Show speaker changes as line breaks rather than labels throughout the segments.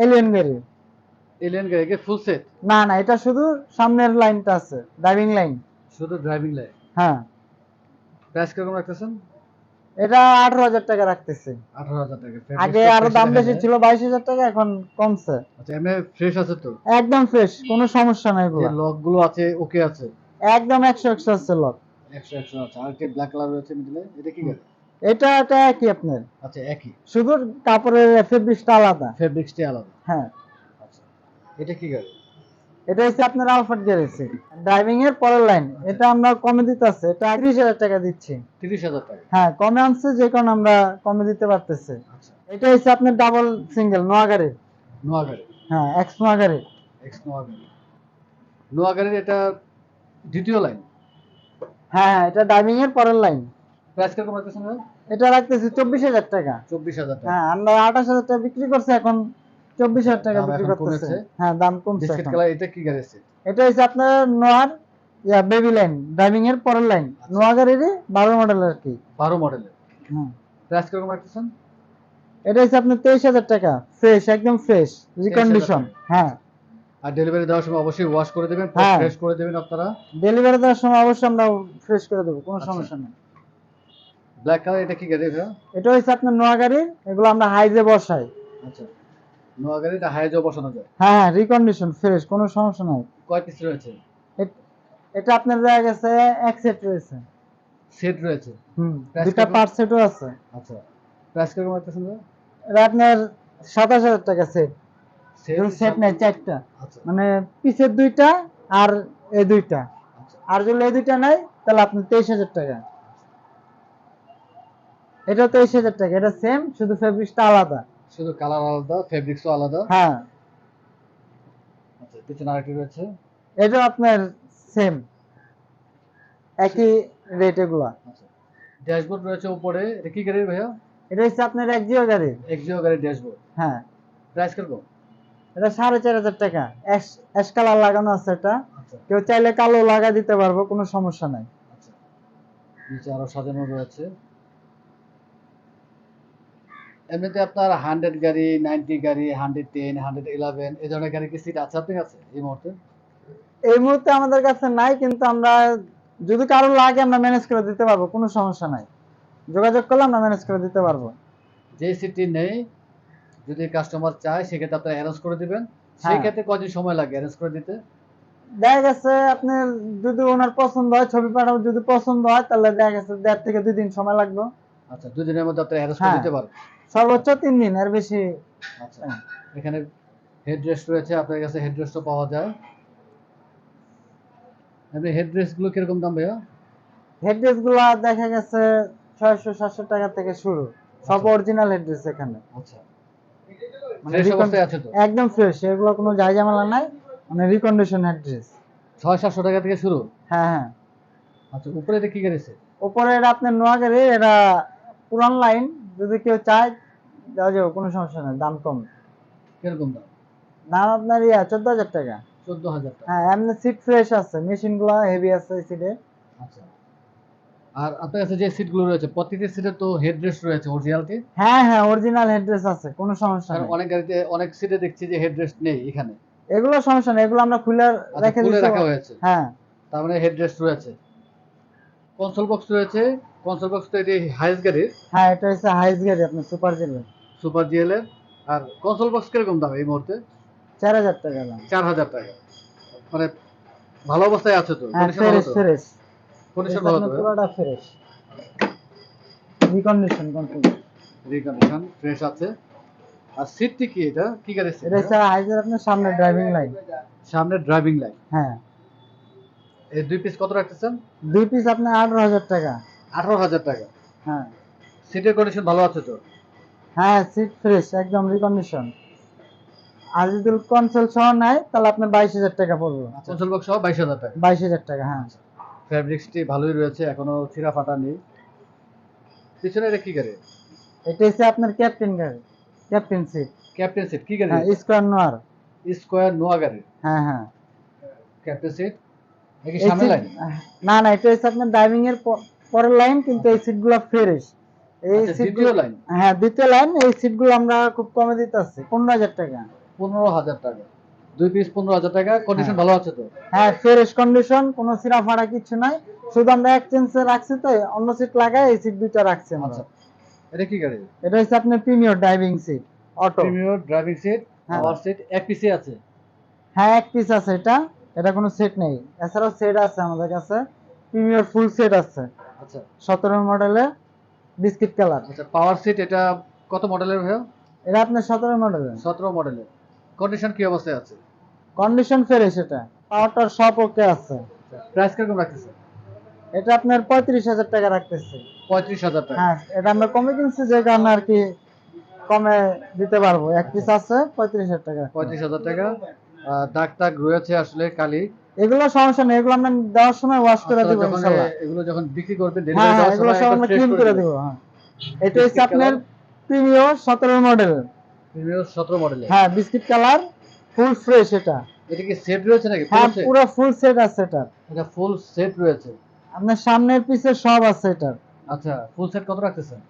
Allion গাড়ি।
Alien গাড়ি full set
না না এটা শুধু সামনের লাইনটা আছে ড্রাইভিং লাইন
শুধু ড্রাইভিং লাইট
হ্যাঁ।
প্রাইস কীরকম রাখতেছেন?
এটা আঠারো হাজার টাকা রাখতেছে।
আঠারো হাজার টাকা
আগে আরও দাম বেশি ছিল বাইশ হাজার টাকা এখন কমছে।
আচ্ছা এমনি ফ্রেশ আছে তো?
একদম ফ্রেশ কোনো সমস্যা নাই এগুলো।
লকগুলো আছে ওকে আছে?
একদম একশো একশো আছে লক
একশো একশো আছে আর কি ব্ল্যাক কালার রয়েছে মিডলে এটা কি গাড়ি?
এটা এটা একই আপনার।
আচ্ছা একই।
শুধু কাপড়ের ফেব্রিক্সটা আলাদা।
ফেব্রিক্সটি আলাদা।
হ্যাঁ।
আচ্ছা এটা কি গাড়ি?
এটা হচ্ছে আপনার আলফাট গ্যারেজে ড্রাইভিং এর পরের লাইন এটা আমরা কমে দিতে আছে। এটা ত্রিশ হাজার টাকা দিচ্ছি।
তিরিশ হাজার টাকা।
হ্যাঁ কমে আনছে যে কারণে আমরা কমে দিতে পারতেছি।
আচ্ছা।
এটা হচ্ছে আপনার ডাবল সিঙ্গেল নোয়াগাড়ি
নোয়া গাড়ি।
হ্যাঁ এক্স নোয়াগাড়ি
এক্স নোয়াগারে গাড়ি। নোয়া গাড়ির এটা দ্বিতীয় লাইন
হ্যাঁ হ্যাঁ এটা ড্রাইভিং এর পরের লাইন
প্রাইস কীরকম রাখতেছেন
এটা রাখতেছি চব্বিশ হাজার টাকা।
চব্বিশ হাজার টাকা।
হ্যাঁ আমরা আঠাশ হাজার টাকা বিক্রি করছি এখন চব্বিশ হাজার টাকা বিক্রি করতেছে। হ্যাঁ দাম কমছে
এটা কি গাড়ি আছে
এটা হচ্ছে আপনার নোয়ার ইয়া বেবি লাইন ড্রাইভিং এর পরের লাইন
আচ্ছা।
নোয়া গাড়িরই বারো মডেল আর কি।
বারো মডেলের
হ্যাঁ।
প্রাইস কীরকম রাখতেছেন?
এটা হচ্ছে আপনার তেইশ হাজার টাকা। ফ্রেশ একদম ফ্রেশ রিকন্ডিশন হ্যাঁ।
আর ডেলিভারি দেওয়ার সময় অবশ্যই ওয়াশ করে দেবেন
হ্যাঁ।
ফ্রেশ করে দেবেন আপনারা।
ডেলিভারি দেওয়ার সময় অবশ্যই আমরা ফ্রেশ করে দেবো কোনো
আচ্ছা।
সমস্যা নেই।
ব্ল্যাক কালার এটা কি গাড়ি ভাইয়া?
এটা হচ্ছে আপনার নোয়া গাড়ি এগুলো আমরা হাইজে বসাই।
আচ্ছা। নোয়া গাড়িটা হাইজও বসানো যায়?
হ্যাঁ হ্যাঁ রিকন্ডিশন ফ্রেশ কোনো সমস্যা নাই।
কয় পিস রয়েছে?
এটা আপনার দেখা গেছে এক সেট রয়েছে।
সেট রয়েছে?
হুম দুটা
কেমন?
পার্ট সেটও আছে।
আচ্ছা। প্রাইস রাখতেছেন ভাইয়া?
এটা আপনার সাতাশ হাজার টাকা সেট সেট নাই চারটা।
আচ্ছা।
মানে পিছের দুইটা আর এই দুইটা।
আচ্ছা।
আর যদি এই দুইটা নাই তাহলে আপনি তেইশ হাজার টাকা। এটা তেইশ হাজার টাকা এটা সেম শুধু ফেব্রিক্সটা আলাদা।
শুধু কালার আলাদা ফেব্রিক্সও আলাদা।
হ্যাঁ।
আচ্ছা পিছনে আরেকটি রয়েছে।
এটা আপনার সেম একই রেট এগুলা।
আচ্ছা ড্যাশবোর্ড রয়েছে উপরে এটা কি গাড়ির ভাইয়া?
এটা হচ্ছে আপনার এক জিও গাড়ি
এক্সিও গাড়ির ড্যাশবোর্ড
হ্যাঁ।
প্রাইস কীরকম
এটা সাড়ে চার হাজার টাকা। অ্যাশ কালার লাগানো আছে এটা।
আচ্ছা।
কেউ চাইলে কালো লাগা দিতে পারব কোনো সমস্যা নাই।
আচ্ছা। নিচে আরও সাজানো রয়েছে। এমনিতে আপনার হান্ড্রেড গাড়ি নাইনটি গাড়ি হান্ড্রেড টেন হান্ড্রেড ইলেভেন এই ধরনের গাড়ি কি সিট আছে আপনার কাছে এই মুহূর্তে?
এই মুহূর্তে আমাদের কাছে নাই কিন্তু আমরা যদি কারও লাগে আমরা ম্যানেজ করে দিতে পারব কোনো সমস্যা নাই। যোগাযোগ করলে আমরা ম্যানেজ করে দিতে পারব।
যে সিটটি নেই যদি কাস্টমার চায় সেক্ষেত্রে আপনি অ্যারেঞ্জ করে দিবেন। সেই
হ্যাঁ।
ক্ষেত্রে কদিন সময় লাগে অ্যারেঞ্জ করে দিতে?
দেখা গেছে আপনার যদি ওনার পছন্দ হয় ছবি পাঠাবো যদি পছন্দ হয় তাহলে দেখা গেছে দেড় থেকে দুই দিন সময় লাগবে।
আচ্ছা দুদিনের মধ্যে আপনি অ্যারেঞ্জ করে
হ্যাঁ।
দিতে পারবেন।
সর্বোচ্চ তিন দিন এর বেশি
আচ্ছা এখানে হেডরেস্ট রয়েছে আপনার কাছে হেডরেস্টও পাওয়া যায়। এমনি হেডরেস্টগুলো কীরকম দাম ভাইয়া?
হেডড্রেসগুলা দেখা গেছে ছয়শো সাতশো টাকা থেকে শুরু। সব। অরিজিনাল হেডড্রেস এখানে।
আচ্ছা।
মানে
আছে তো?
একদম ফ্রেশ এগুলো কোনো জায় ঝামেলা নাই। মানে রিকন্ডিশন হেডড্রেস
ছয় সাতশো টাকা থেকে শুরু?
হ্যাঁ হ্যাঁ।
আচ্ছা উপরে এটা কি গাড়িছে
উপরে এটা আপনার নোয়াগাড়ি এটা পুরান লাইন। যদি কেউ চায় দেওয়া যাবে কোনো সমস্যা নেই দাম কম।
কীরকম দাম?
দাম আপনার ইয়া চোদ্দ হাজার টাকা।
চোদ্দ হাজার টাকা।
হ্যাঁ এমনি সিট ফ্রেশ আছে মেশিনগুলো হেভি আছে সিটে
আচ্ছা। আর আপনার কাছে যে সিটগুলো রয়েছে প্রত্যেকটি সিটে তো হেডরেস্ট রয়েছে অরিজিনালটি
হ্যাঁ হ্যাঁ অরিজিনাল হেডড্রেস আছে কোনো সমস্যা নেই।
অনেক গাড়িতে অনেক সিটে দেখছি যে হেডরেস্ট নেই এখানে।
এগুলো সমস্যা নেই এগুলো আমরা খুলে
আচ্ছা,
রেখে
খুলে রাখা হয়েছে।
হ্যাঁ।
তার মানে হেডরেস্ট রয়েছে। কনসোল বক্স রয়েছে কনসোল বক্স তো এটি হাইস গাড়ির
হ্যাঁ এটা হচ্ছে হাইস গাড়ি আপনার সুপার জিলের
সুপার জিএল এর? আর কনসোল বক্স কীরকম দাম এই মুহূর্তে?
চার হাজার টাকা দাম।
চার হাজার টাকা। মানে ভালো অবস্থায় আছে তো?
ফ্রেশ ফ্রেশ
কন্ডিশন ভালো তো?
পুরোটা fresh recondition control
recondition fresh আছে। আর সিটটি কি এটা? কি গাড়ি
এটা হচ্ছে হাইজের আপনার সামনে ড্রাইভিং লাইন
সামনে ড্রাইভিং লাইট
হ্যাঁ।
এই দুই পিস কত রাখতেছেন?
দুই পিস আপনার আঠারো হাজার টাকা।
আঠারো হাজার টাকা।
হ্যাঁ।
সিটের কন্ডিশন ভালো আছে তো?
হ্যাঁ সিট ফ্রেশ একদম রিকন্ডিশন আর যদি কনসোল সহ নেয় তাহলে আপনার বাইশ হাজার টাকা পড়বে।
কনসোল বক্স সহ বাইশ হাজার টাকা।
বাইশ হাজার টাকা হ্যাঁ।
ফ্যাব্রিক্সটি ভালোই রয়েছে এখনও ছিঁড়া ফাটা নেই। পিছনে এটা কি গাড়ি?
এটা হচ্ছে আপনার ক্যাপ্টেন গাড়ি ক্যাপ্টেন সিট
ক্যাপ্টেন সিট কি গাড়ি?
হ্যাঁ স্কোয়ার নোয়ার
স্কোয়ার নোয়া গাড়ি।
হ্যাঁ হ্যাঁ।
ক্যাপ্টেন সিট নাকি সামনে
seat- না না এটা হচ্ছে আপনার ড্রাইভিং এর পরের লাইন কিন্তু এই সিটগুলো ফ্রেশ। এই
আচ্ছা,
সিট
দ্বিতীয় লাইন।
হ্যাঁ দ্বিতীয় লাইন এই সিটগুলো আমরা খুব কমে দিতে আসছি পনেরো হাজার টাকা।
পনেরো হাজার টাকা। দুই পিস পনেরো হাজার টাকা কন্ডিশন ভালো আছে তো?
হ্যাঁ ফ্রেশ কন্ডিশন কোনো সিরা ফাড়া কিছু নাই। শুধু আমরা এক চেঞ্জে রাখছি তো অন্য সিট লাগাই এই সিট দুইটা রাখছি
আচ্ছা এটা কি গাড়ি?
এটা হচ্ছে আপনার premier driving seat auto
premier driving seat
হ্যাঁ।
পাওয়ার সিট এক পিসে আছে?
হ্যাঁ এক পিস আছে এটা। এটা কোনো সেট নেই। এছাড়াও সেট আছে আমাদের কাছে। প্রিমিয়র ফুল সেট আছে।
আচ্ছা।
সতেরো মডেলে বিস্কিট কালার।
আচ্ছা পাওয়ার সিট এটা কত মডেলের ভাইয়া?
এটা আপনার সতেরো মডেলের।
সতেরো মডেলের। কন্ডিশন কি অবস্থায় আছে?
কন্ডিশন ফ্রেশ এটা। পাওয়ারটার সব ওকে আছে।
প্রাইস কীরকম রাখতেছে?
এটা আপনার পঁয়ত্রিশ হাজার টাকা রাখতেছে।
পঁয়ত্রিশ হাজার টাকা।
হ্যাঁ এটা আমরা কমে কিনছি যে কারণে আর কি কমে দিতে পারব। এক পিস আছে পঁয়ত্রিশ হাজার টাকা।
পঁয়ত্রিশ হাজার টাকা। দাগ টাগ রয়েছে আসলে কালি।
এগুলো সমস্যা নেই এগুলো আমরা দেওয়ার সময় ওয়াশ করে
আপনারা
দিব
যখন
ইনশাল্লাহ।
এগুলো যখন বিক্রি করবেন
হ্যাঁ
ডেলিভারি
হ্যাঁ এগুলো সব আমরা ক্লিন করে দিব হ্যাঁ। এটা হচ্ছে আপনার প্রিমিয়র সতেরো মডেল
প্রিমিয়ার সতেরো মডেলের
হ্যাঁ বিস্কিট কালার ফুল ফ্রেশ এটা।
এটা কি সেট রয়েছে নাকি?
হ্যাঁ পুরো ফুল সেট আছে এটা
এটা ফুল সেট রয়েছে।
আপনার সামনের পিছে সব আছে এটা
আচ্ছা ফুল সেট কত রাখতেছেন?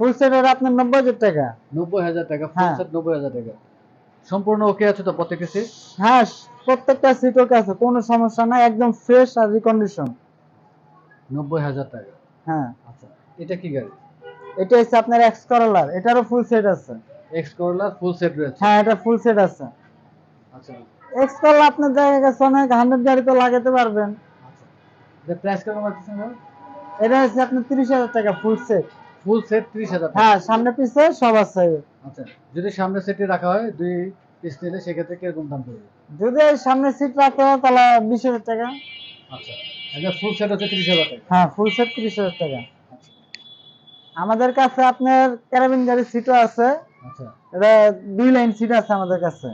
ফুল সেট এর আপনার নব্বই হাজার টাকা।
নব্বই হাজার টাকা ফুল
হ্যাঁ।
সেট নব্বই হাজার টাকা। সম্পূর্ণ ওকে আছে তো প্রত্যেকটা সিট
হ্যাঁ প্রত্যেকটা সিট ওকে আছে কোনো সমস্যা নাই একদম ফ্রেশ আর রিকন্ডিশন
নব্বই হাজার টাকা।
হ্যাঁ।
আচ্ছা এটা কি গাড়ি?
এটা হচ্ছে আপনার এক্স করলার এটারও ফুল সেট আছে।
এক্স করলার ফুল সেট রয়েছে।
হ্যাঁ এটা ফুল সেট আছে।
আচ্ছা।
এক্স করলা আপনার জায়গা গেছে অনেক হান্ড্রেড গাড়ি তো লাগাতে পারবেন।
আচ্ছা। এটা প্রাইস কেমন রাখতেছেন
এটা হচ্ছে আপনার তিরিশ হাজার টাকা ফুল সেট
ফুল সেট ত্রিশ হাজার টাকা।
হ্যাঁ সামনে পিছে সব আছে।
আচ্ছা যদি সামনে সেটে রাখা হয় দুই পিস নিলে সেক্ষেত্রে কীরকম দাম পড়বে?
যদি সামনে সিট রাখতে হয় তাহলে বিশ হাজার টাকা।
আচ্ছা এটা ফুল সেট হচ্ছে ত্রিশ হাজার টাকা।
হ্যাঁ ফুল সেট তিরিশ হাজার টাকা।
আচ্ছা।
আমাদের কাছে আপনার ক্যারাবিন গাড়ির সিটও আছে।
আচ্ছা।
এটা দুই লাইন সিট আছে আমাদের কাছে।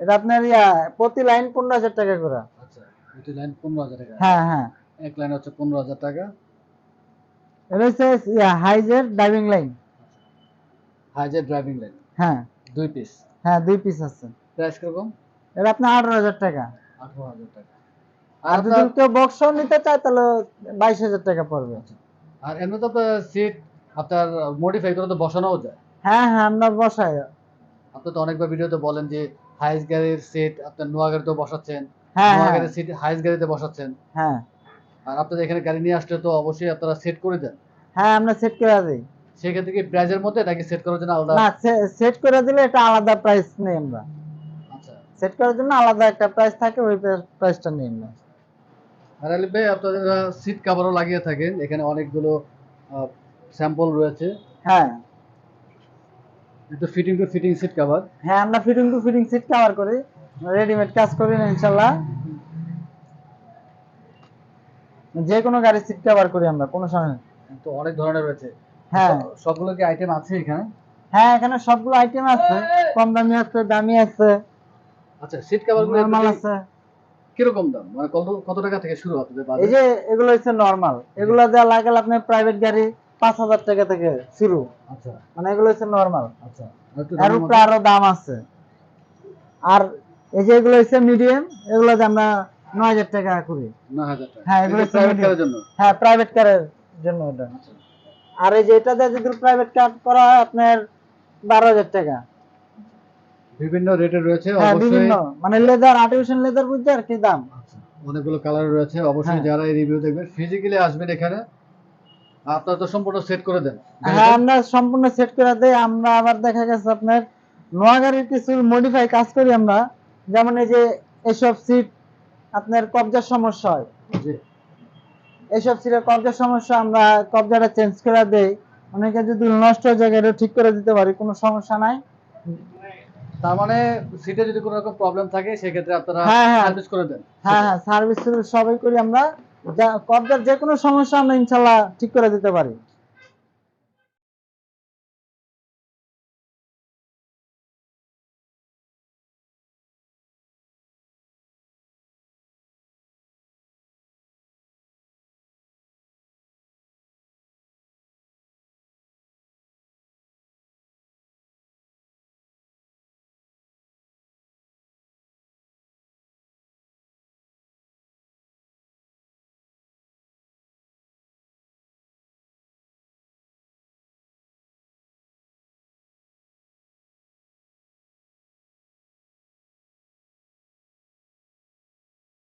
এটা আপনার ইয়া প্রতি লাইন পনেরো হাজার টাকা করে।
আচ্ছা দুটি লাইন পনেরো হাজার টাকা।
হ্যাঁ হ্যাঁ।
এক লাইন হচ্ছে পনেরো হাজার টাকা।
এটা হচ্ছে ইয়া হাইজের ড্রাইভিং লাইন
হাইজের ড্রাইভিং লাইন
হ্যাঁ।
দুই পিস
হ্যাঁ দুই পিস আছে।
প্রাইস কীরকম?
এটা আপনার আঠারো হাজার টাকা।
আঠারো হাজার টাকা।
আর যদি কেউ বক্স নিতে চায় তাহলে বাইশ হাজার টাকা পড়বে।
আর এমনি তো সিট আপনার মডিফাই করে তো বসানোও যায়।
হ্যাঁ হ্যাঁ আমরা বসাই।
আপনি তো অনেকবার ভিডিওতে বলেন যে হাইস গাড়ির সিট আপনার নোয়া গাড়িতে বসাচ্ছেন
হ্যাঁ
নোয়া গাড়ির সিট হাইস গাড়িতে বসাচ্ছেন।
হ্যাঁ।
আর আপনাদের এখানে গাড়ি নিয়ে আসলে তো অবশ্যই আপনারা সেট করে দেন।
হ্যাঁ আমরা সেট করে দিই।
সেক্ষেত্রে কি প্রাইজের মধ্যে নাকি সেট করার জন্য আলাদা?
না সেট করে দিলে এটা আলাদা প্রাইস নেই আমরা।
আচ্ছা।
সেট করার জন্য আলাদা একটা প্রাইস থাকে ওই প্রাইসটা নেই আমরা।
আর আলিফ ভাই আপনারা সিট কাভারও লাগিয়ে থাকেন এখানে অনেকগুলো স্যাম্পল রয়েছে।
হ্যাঁ।
কিন্তু fitting to fitting seat cover
হ্যাঁ আমরা fitting to fitting seat cover করি। রেডিমেড কাজ করি না ইনশাল্লাহ যে কোনো গাড়ির সিট কভার করি আমরা কোনো সময়।
তো অনেক ধরনের রয়েছে।
হ্যাঁ।
সবগুলো কি আইটেম আছে এখানে?
হ্যাঁ এখানে সবগুলো আইটেম আছে। কম দামি আছে দামি আছে।
আচ্ছা সিট কাভারগুলো
নর্মাল আছে।
কীরকম দাম? মানে কত কত টাকা থেকে শুরু আপনাদের
এই যে এগুলো হচ্ছে নর্মাল এগুলো যা লাগালে আপনার প্রাইভেট গাড়ি পাঁচ হাজার টাকা থেকে শুরু।
আচ্ছা।
মানে এগুলো হচ্ছে নর্মাল
আচ্ছা আর
উপরে আরও দাম আছে। আর এই যে এগুলো হচ্ছে মিডিয়াম এগুলো আমরা নয় হাজার টাকা করি।
মধ্যে 9000 টাকা।
হ্যাঁ, এগুলো
প্রাইভেট কারের জন্য?
হ্যাঁ প্রাইভেট কারের জন্য ওটা আর এই যে এটাতে যদি প্রাইভেট কার করা হয় আপনার বারো হাজার টাকা।
বিভিন্ন রেটে রয়েছে
হ্যাঁ বিভিন্ন মানে লেদার আর্টিফিশিয়াল লেদার বুঝতে আর কি দাম।
আচ্ছা, অনেকগুলো কালার রয়েছে অবশ্যই
হ্যাঁ।
যারা এই রিভিউ দেখবেন ফিজিক্যালি আসবেন এখানে। আপনারা তো সম্পূর্ণ সেট করে দেন।
হ্যাঁ আমরা সম্পূর্ণ সেট করে দেই। আমরা আবার দেখা গেছে আপনার নোয়া গাড়ির কিছু মডিফাই কাজ করি আমরা। যেমন এই যে এসব সিট আপনার কবজার সমস্যা হয়।
জি।
এইসব ছিল কবজার সমস্যা আমরা কবজাটা চেঞ্জ করে দেই। অনেকে যদি নষ্ট হয়ে যায় এটা ঠিক করে দিতে পারি কোনো সমস্যা নাই।
তার মানে সিটে যদি কোনো রকম প্রবলেম থাকে সেক্ষেত্রে আপনারা
হ্যাঁ, হ্যাঁ।
সার্ভিস করে দেন।
হ্যাঁ হ্যাঁ সার্ভিস সবাই করি আমরা। কবজার যে কোনো সমস্যা আমরা ইনশাল্লাহ ঠিক করে দিতে পারি।